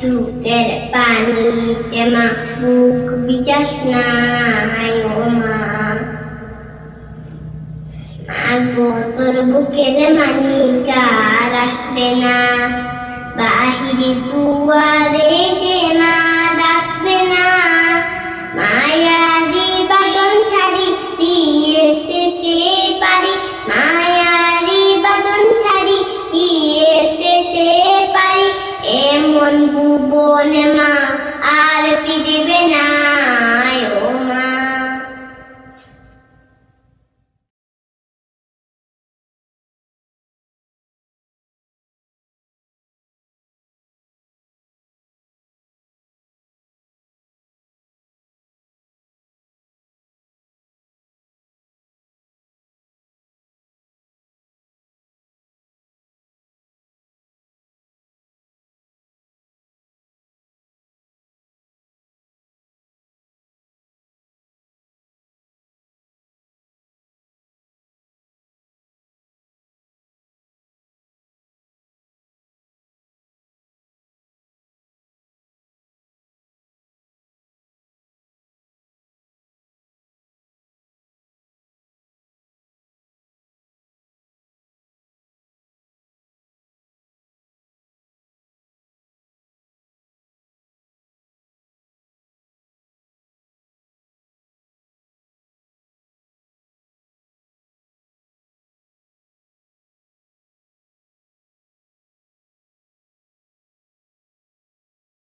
চুকের পানিতে মা বুক বিচাস না ও মা। আগো তোর বুকের মানিকার আসবে না। বাহিরে দুয়ারে সে মা